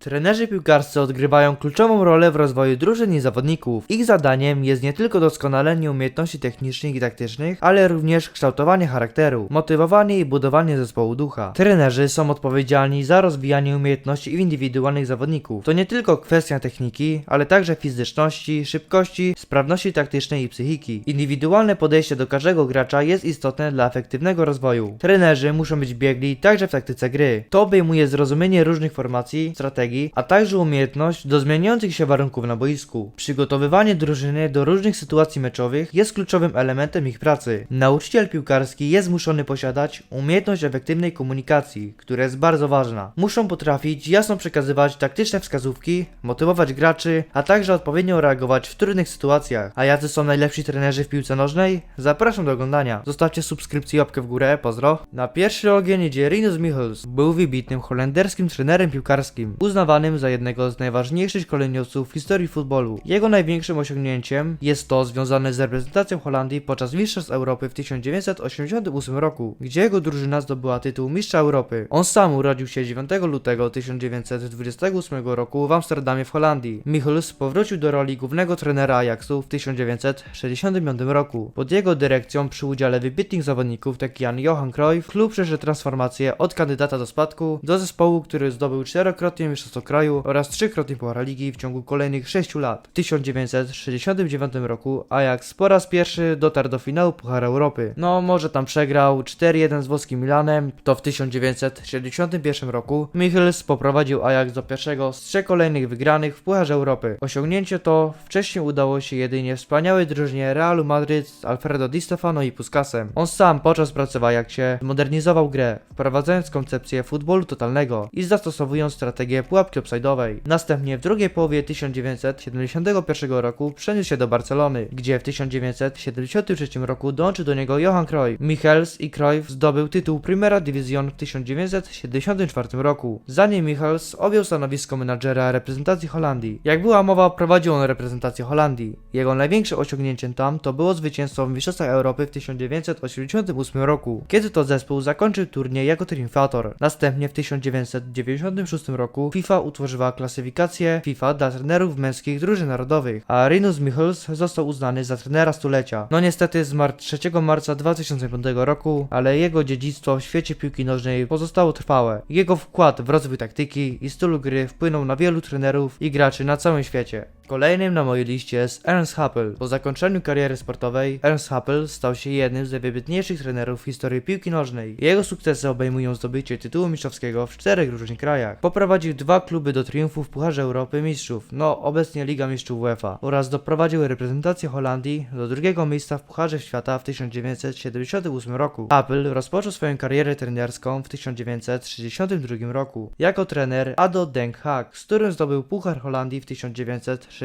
Trenerzy piłkarscy odgrywają kluczową rolę w rozwoju drużyn i zawodników. Ich zadaniem jest nie tylko doskonalenie umiejętności technicznych i taktycznych, ale również kształtowanie charakteru, motywowanie i budowanie zespołu ducha. Trenerzy są odpowiedzialni za rozwijanie umiejętności indywidualnych zawodników. To nie tylko kwestia techniki, ale także fizyczności, szybkości, sprawności taktycznej i psychiki. Indywidualne podejście do każdego gracza jest istotne dla efektywnego rozwoju. Trenerzy muszą być biegli także w taktyce gry. To obejmuje zrozumienie różnych formacji, strategii, a także umiejętność do zmieniających się warunków na boisku. Przygotowywanie drużyny do różnych sytuacji meczowych jest kluczowym elementem ich pracy. Nauczyciel piłkarski jest zmuszony posiadać umiejętność efektywnej komunikacji, która jest bardzo ważna. Muszą potrafić jasno przekazywać taktyczne wskazówki, motywować graczy, a także odpowiednio reagować w trudnych sytuacjach. A jacy są najlepsi trenerzy w piłce nożnej? Zapraszam do oglądania. Zostawcie subskrypcję i łapkę w górę, pozdro. Na pierwszy ogień idzie Rinus Michels. Był wybitnym holenderskim trenerem piłkarskim, uznawanym za jednego z najważniejszych szkoleniowców w historii futbolu. Jego największym osiągnięciem jest to związane z reprezentacją Holandii podczas Mistrzostw Europy w 1988 roku, gdzie jego drużyna zdobyła tytuł Mistrza Europy. On sam urodził się 9 lutego 1928 roku w Amsterdamie w Holandii. Michels powrócił do roli głównego trenera Ajaxu w 1965 roku. Pod jego dyrekcją przy udziale wybitnych zawodników takich jak Johan Cruyff, klub przeszedł transformację od kandydata do spadku do zespołu, który zdobył czterokrotnie mistrzostwo kraju oraz trzykrotnie Puchar Ligi w ciągu kolejnych 6 lat. W 1969 roku Ajax po raz pierwszy dotarł do finału Puchara Europy. No, może tam przegrał 4-1 z włoskim Milanem, to w 1971 roku Michels poprowadził Ajax do pierwszego z trzech kolejnych wygranych w Pucharze Europy. Osiągnięcie to wcześniej udało się jedynie wspaniałej drużynie Realu Madryt z Alfredo Di Stefano i Puscasem. On sam podczas pracy w Ajaxie modernizował grę, wprowadzając koncepcję futbolu totalnego i zastosowując strategię pułapki offside'owej. Następnie w drugiej połowie 1971 roku przeniósł się do Barcelony, gdzie w 1973 roku dołączył do niego Johan Cruyff. Michels i Cruyff zdobył tytuł Primera Division w 1974 roku. Zanim Michels objął stanowisko menadżera reprezentacji Holandii. Jak była mowa, prowadził on reprezentację Holandii. Jego największym osiągnięciem tam to było zwycięstwo w Mistrzostwach Europy w 1988 roku, kiedy to zespół zakończył turniej jako triumfator. Następnie w 1996 roku FIFA utworzyła klasyfikację FIFA dla trenerów męskich drużyn narodowych, a Rinus Michels został uznany za trenera stulecia. No niestety zmarł 3 marca 2005 roku, ale jego dziedzictwo w świecie piłki nożnej pozostało trwałe. Jego wkład w rozwój taktyki i stylu gry wpłynął na wielu trenerów i graczy na całym świecie. Kolejnym na mojej liście jest Ernst Happel. Po zakończeniu kariery sportowej, Ernst Happel stał się jednym z najwybitniejszych trenerów w historii piłki nożnej. Jego sukcesy obejmują zdobycie tytułu mistrzowskiego w czterech różnych krajach. Poprowadził dwa kluby do triumfu w Pucharze Europy Mistrzów, no obecnie Liga Mistrzów UEFA, oraz doprowadził reprezentację Holandii do drugiego miejsca w Pucharze Świata w 1978 roku. Happel rozpoczął swoją karierę trenerską w 1962 roku jako trener Ado Den Haag, z którym zdobył Puchar Holandii w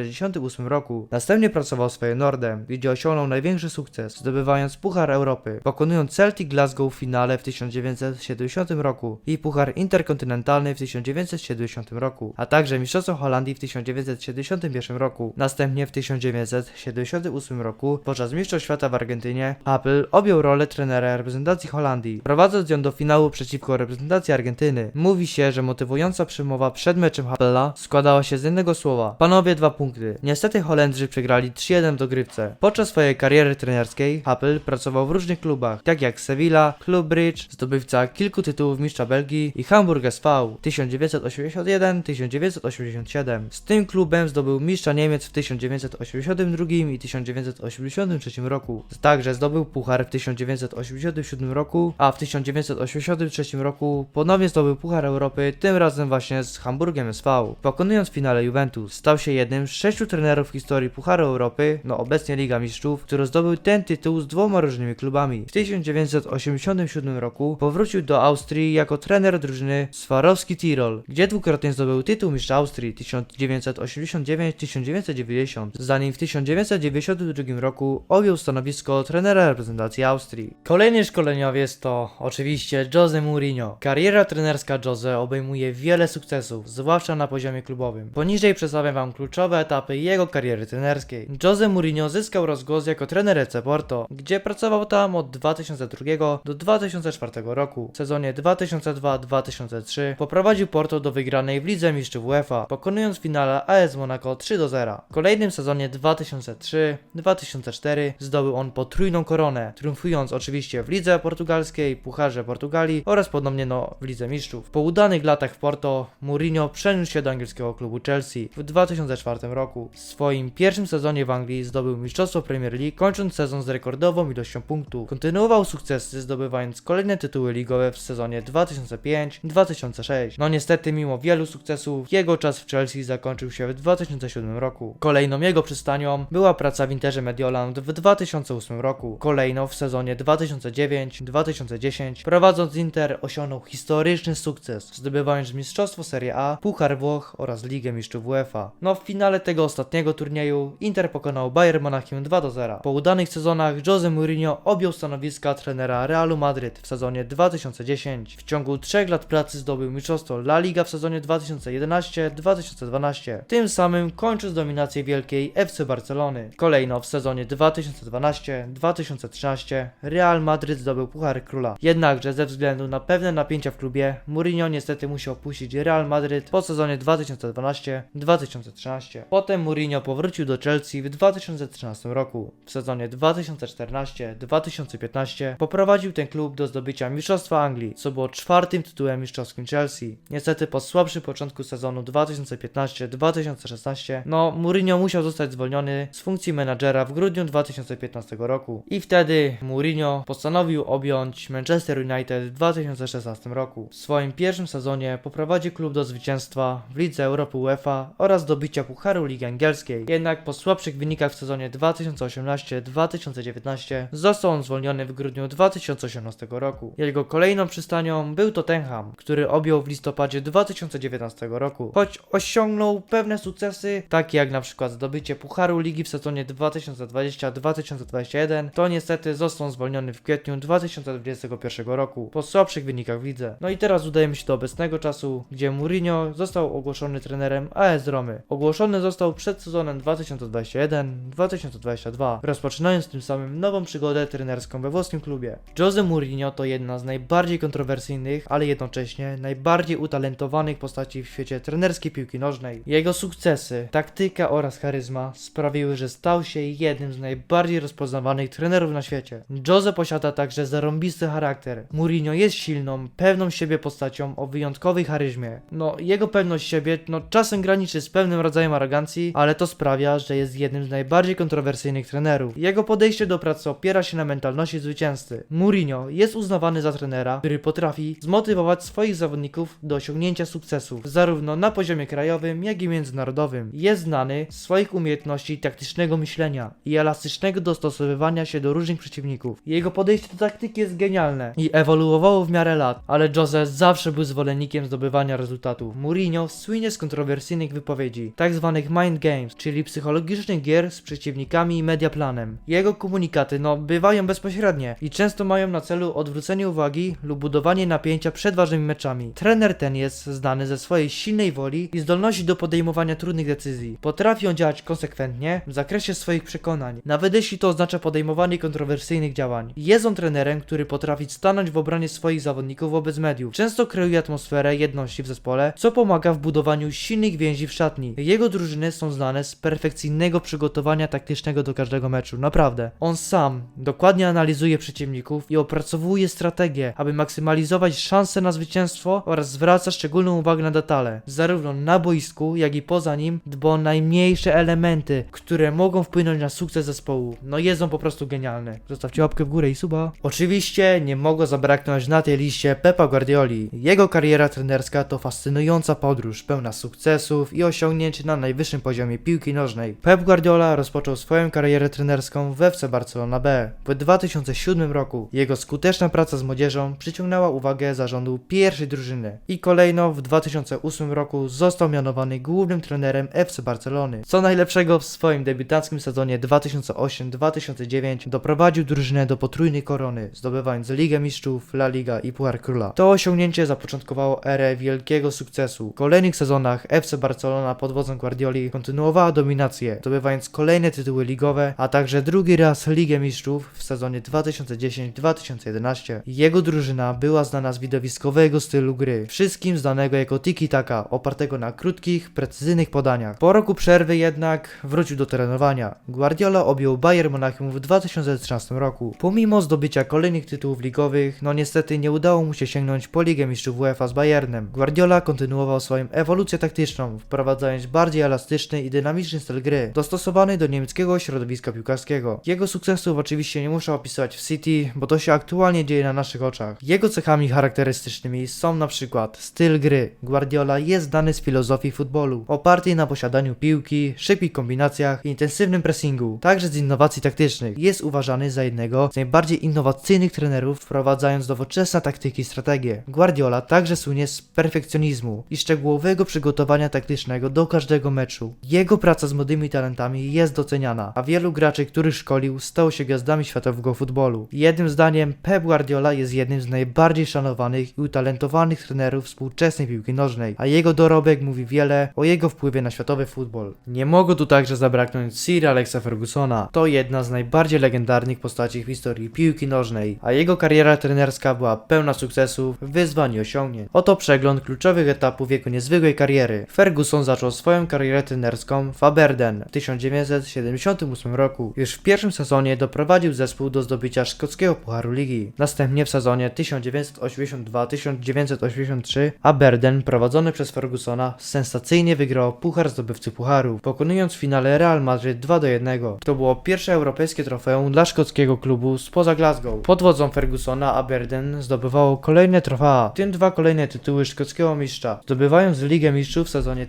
1968 roku. Następnie pracował z Feyenoordem, gdzie osiągnął największy sukces, zdobywając Puchar Europy, pokonując Celtic Glasgow w finale w 1970 roku i Puchar Interkontynentalny w 1970 roku, a także Mistrzostwo Holandii w 1971 roku. Następnie w 1978 roku, podczas Mistrzostw Świata w Argentynie, Apple objął rolę trenera reprezentacji Holandii, prowadząc ją do finału przeciwko reprezentacji Argentyny. Mówi się, że motywująca przemowa przed meczem Appela składała się z jednego słowa. Panowie dwa punkty. Niestety Holendrzy przegrali 3-1 w dogrywce. Podczas swojej kariery trenerskiej Apple pracował w różnych klubach, tak jak Sevilla, Club Bridge, zdobywca kilku tytułów mistrza Belgii i Hamburg SV 1981-1987. Z tym klubem zdobył mistrza Niemiec w 1982 i 1983 roku. Także zdobył puchar w 1987 roku, a w 1983 roku ponownie zdobył Puchar Europy, tym razem właśnie z Hamburgiem SV. Pokonując w finale Juventus, stał się jednym z sześciu trenerów w historii Pucharu Europy, no obecnie Liga Mistrzów, który zdobył ten tytuł z dwoma różnymi klubami. W 1987 roku powrócił do Austrii jako trener drużyny Swarowski Tirol, gdzie dwukrotnie zdobył tytuł mistrza Austrii 1989-1990, zanim w 1992 roku objął stanowisko trenera reprezentacji Austrii. Kolejny szkoleniowiec to oczywiście Jose Mourinho. Kariera trenerska Jose obejmuje wiele sukcesów, zwłaszcza na poziomie klubowym. Poniżej przedstawiam wam kluczowe etapy jego kariery trenerskiej. Jose Mourinho zyskał rozgłos jako trener FC Porto, gdzie pracował tam od 2002 do 2004 roku. W sezonie 2002-2003 poprowadził Porto do wygranej w Lidze Mistrzów UEFA, pokonując finale AS Monaco 3 do 0. W kolejnym sezonie 2003-2004 zdobył on potrójną koronę, triumfując oczywiście w Lidze Portugalskiej, Pucharze Portugalii oraz ponownie no w Lidze Mistrzów. Po udanych latach w Porto, Mourinho przeniósł się do angielskiego klubu Chelsea w 2004 roku. W swoim pierwszym sezonie w Anglii zdobył Mistrzostwo Premier League, kończąc sezon z rekordową ilością punktów. Kontynuował sukcesy, zdobywając kolejne tytuły ligowe w sezonie 2005-2006. No niestety, mimo wielu sukcesów, jego czas w Chelsea zakończył się w 2007 roku. Kolejną jego przystanią była praca w Interze Medioland w 2008 roku. Kolejno w sezonie 2009-2010, prowadząc Inter, osiągnął historyczny sukces, zdobywając Mistrzostwo Serie A, Puchar Włoch oraz Ligę Mistrzów UEFA. No w finale tego ostatniego turnieju Inter pokonał Bayern Monachium 2 do 0. Po udanych sezonach Jose Mourinho objął stanowiska trenera Realu Madryt w sezonie 2010. W ciągu trzech lat pracy zdobył mistrzostwo La Liga w sezonie 2011-2012. Tym samym kończąc dominację wielkiej FC Barcelony. Kolejno w sezonie 2012-2013 Real Madryt zdobył Puchar Króla. Jednakże ze względu na pewne napięcia w klubie Mourinho niestety musiał opuścić Real Madryt po sezonie 2012-2013. Potem Mourinho powrócił do Chelsea w 2013 roku. W sezonie 2014-2015 poprowadził ten klub do zdobycia Mistrzostwa Anglii, co było czwartym tytułem mistrzowskim Chelsea. Niestety po słabszym początku sezonu 2015-2016, no Mourinho musiał zostać zwolniony z funkcji menadżera w grudniu 2015 roku. I wtedy Mourinho postanowił objąć Manchester United w 2016 roku. W swoim pierwszym sezonie poprowadził klub do zwycięstwa w Lidze Europy UEFA oraz do bicia Pucharu Ligi Angielskiej. Jednak po słabszych wynikach w sezonie 2018-2019 został on zwolniony w grudniu 2018 roku. Jego kolejną przystanią był Tottenham, który objął w listopadzie 2019 roku. Choć osiągnął pewne sukcesy, takie jak na przykład zdobycie Pucharu Ligi w sezonie 2020-2021, to niestety został zwolniony w kwietniu 2021 roku po słabszych wynikach w lidze. No i teraz udajemy się do obecnego czasu, gdzie Mourinho został ogłoszony trenerem AS Romy. Ogłoszony został przed sezonem 2021-2022, rozpoczynając tym samym nową przygodę trenerską we włoskim klubie. Jose Mourinho to jedna z najbardziej kontrowersyjnych, ale jednocześnie najbardziej utalentowanych postaci w świecie trenerskiej piłki nożnej. Jego sukcesy, taktyka oraz charyzma sprawiły, że stał się jednym z najbardziej rozpoznawanych trenerów na świecie. Jose posiada także zarąbisty charakter. Mourinho jest silną, pewną siebie postacią o wyjątkowej charyzmie. No, jego pewność siebie, no czasem graniczy z pewnym rodzajem arogancji, ale to sprawia, że jest jednym z najbardziej kontrowersyjnych trenerów. Jego podejście do pracy opiera się na mentalności zwycięzcy. Mourinho jest uznawany za trenera, który potrafi zmotywować swoich zawodników do osiągnięcia sukcesów, zarówno na poziomie krajowym, jak i międzynarodowym. Jest znany z swoich umiejętności taktycznego myślenia i elastycznego dostosowywania się do różnych przeciwników. Jego podejście do taktyki jest genialne i ewoluowało w miarę lat, ale Jose zawsze był zwolennikiem zdobywania rezultatów. Mourinho słynie z kontrowersyjnych wypowiedzi, tak mind games, czyli psychologicznych gier z przeciwnikami i mediaplanem. Jego komunikaty, no, bywają bezpośrednie i często mają na celu odwrócenie uwagi lub budowanie napięcia przed ważnymi meczami. Trener ten jest znany ze swojej silnej woli i zdolności do podejmowania trudnych decyzji. Potrafi on działać konsekwentnie w zakresie swoich przekonań, nawet jeśli to oznacza podejmowanie kontrowersyjnych działań. Jest on trenerem, który potrafi stanąć w obronie swoich zawodników wobec mediów. Często kreuje atmosferę jedności w zespole, co pomaga w budowaniu silnych więzi w szatni. Jego drużyny są znane z perfekcyjnego przygotowania taktycznego do każdego meczu, naprawdę. On sam dokładnie analizuje przeciwników i opracowuje strategię, aby maksymalizować szanse na zwycięstwo oraz zwraca szczególną uwagę na detale. Zarówno na boisku, jak i poza nim dba o najmniejsze elementy, które mogą wpłynąć na sukces zespołu. No jest on po prostu genialny. Zostawcie łapkę w górę i suba. Oczywiście nie mogło zabraknąć na tej liście Pepa Guardioli. Jego kariera trenerska to fascynująca podróż, pełna sukcesów i osiągnięć na najwyższym poziomie piłki nożnej. Pep Guardiola rozpoczął swoją karierę trenerską w FC Barcelona B w 2007 roku. Jego skuteczna praca z młodzieżą przyciągnęła uwagę zarządu pierwszej drużyny i kolejno w 2008 roku został mianowany głównym trenerem FC Barcelony. Co najlepszego w swoim debiutanckim sezonie 2008-2009 doprowadził drużynę do potrójnej korony, zdobywając Ligę Mistrzów, La Liga i Puchar Króla. To osiągnięcie zapoczątkowało erę wielkiego sukcesu. W kolejnych sezonach FC Barcelona pod wodzą Guardiola Guardioli kontynuowała dominację, zdobywając kolejne tytuły ligowe, a także drugi raz Ligę Mistrzów w sezonie 2010-2011. Jego drużyna była znana z widowiskowego stylu gry, wszystkim znanego jako tiki-taka, opartego na krótkich, precyzyjnych podaniach. Po roku przerwy jednak wrócił do trenowania. Guardiola objął Bayern Monachium w 2013 roku. Pomimo zdobycia kolejnych tytułów ligowych, no niestety nie udało mu się sięgnąć po Ligę Mistrzów UEFA z Bayernem. Guardiola kontynuował swoją ewolucję taktyczną, wprowadzając bardziej elastyczny i dynamiczny styl gry, dostosowany do niemieckiego środowiska piłkarskiego. Jego sukcesów oczywiście nie muszę opisywać w City, bo to się aktualnie dzieje na naszych oczach. Jego cechami charakterystycznymi są na przykład styl gry. Guardiola jest znany z filozofii futbolu, opartej na posiadaniu piłki, szybkich kombinacjach i intensywnym pressingu, także z innowacji taktycznych. Jest uważany za jednego z najbardziej innowacyjnych trenerów, wprowadzając nowoczesne taktyki i strategie. Guardiola także słynie z perfekcjonizmu i szczegółowego przygotowania taktycznego do każdego meczu. Jego praca z młodymi talentami jest doceniana, a wielu graczy, których szkolił, stało się gwiazdami światowego futbolu. Jednym zdaniem Pep Guardiola jest jednym z najbardziej szanowanych i utalentowanych trenerów współczesnej piłki nożnej, a jego dorobek mówi wiele o jego wpływie na światowy futbol. Nie mogło tu także zabraknąć Sir Alexa Fergusona. To jedna z najbardziej legendarnych postaci w historii piłki nożnej, a jego kariera trenerska była pełna sukcesów, wyzwań i osiągnięć. Oto przegląd kluczowych etapów jego niezwykłej kariery. Ferguson zaczął swoją karierę trenerską w Aberdeen w 1978 roku. Już w pierwszym sezonie doprowadził zespół do zdobycia szkockiego Pucharu Ligi. Następnie w sezonie 1982-1983 Aberdeen prowadzony przez Fergusona sensacyjnie wygrał Puchar Zdobywcy Pucharów, pokonując w finale Real Madrid 2 do 1. To było pierwsze europejskie trofeum dla szkockiego klubu spoza Glasgow. Pod wodzą Fergusona Aberdeen zdobywało kolejne trofea, w tym dwa kolejne tytuły szkockiego mistrza, zdobywając Ligę Mistrzów w sezonie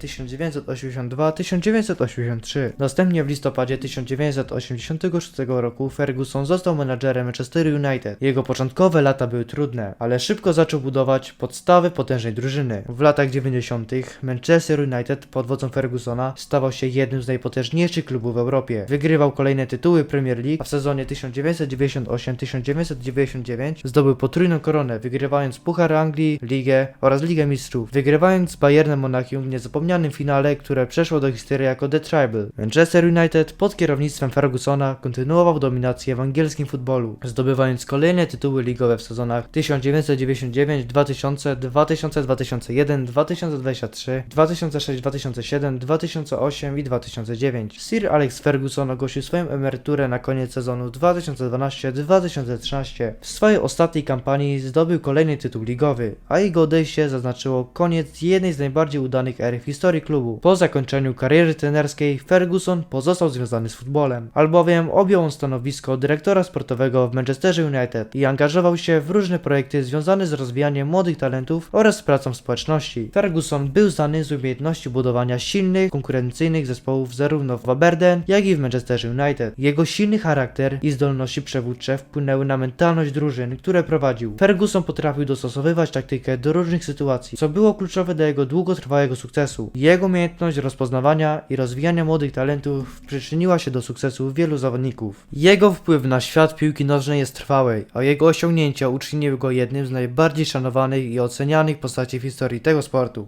1982-1983. Następnie w listopadzie 1986 roku Ferguson został menadżerem Manchester United. Jego początkowe lata były trudne, ale szybko zaczął budować podstawy potężnej drużyny. W latach 90. Manchester United pod wodzą Fergusona stawał się jednym z najpotężniejszych klubów w Europie. Wygrywał kolejne tytuły Premier League, a w sezonie 1998-1999 zdobył potrójną koronę, wygrywając Puchar Anglii, Ligę oraz Ligę Mistrzów, wygrywając z Bayernem Monachium w niezapomnianym finale, które przeszło do historii jako The Tribal. Manchester United pod kierownictwem Fergusona kontynuował dominację w angielskim futbolu, zdobywając kolejne tytuły ligowe w sezonach 1999, 2000, 2000, 2001, 2023, 2006, 2007, 2008 i 2009. Sir Alex Ferguson ogłosił swoją emeryturę na koniec sezonu 2012-2013. W swojej ostatniej kampanii zdobył kolejny tytuł ligowy, a jego odejście zaznaczyło koniec jednej z najbardziej udanych er w historii klubu. Po zakończeniu kariery trenerskiej Ferguson pozostał związany z futbolem, albowiem objął on stanowisko dyrektora sportowego w Manchesterze United i angażował się w różne projekty związane z rozwijaniem młodych talentów oraz z pracą w społeczności. Ferguson był znany z umiejętności budowania silnych, konkurencyjnych zespołów zarówno w Aberdeen, jak i w Manchesterze United. Jego silny charakter i zdolności przewódcze wpłynęły na mentalność drużyn, które prowadził. Ferguson potrafił dostosowywać taktykę do różnych sytuacji, co było kluczowe dla jego długotrwałego sukcesu. Jego umiejętność rozpoznawania i rozwijania młodych talentów przyczyniła się do sukcesu wielu zawodników. Jego wpływ na świat piłki nożnej jest trwały, a jego osiągnięcia uczyniły go jednym z najbardziej szanowanych i ocenianych postaci w historii tego sportu.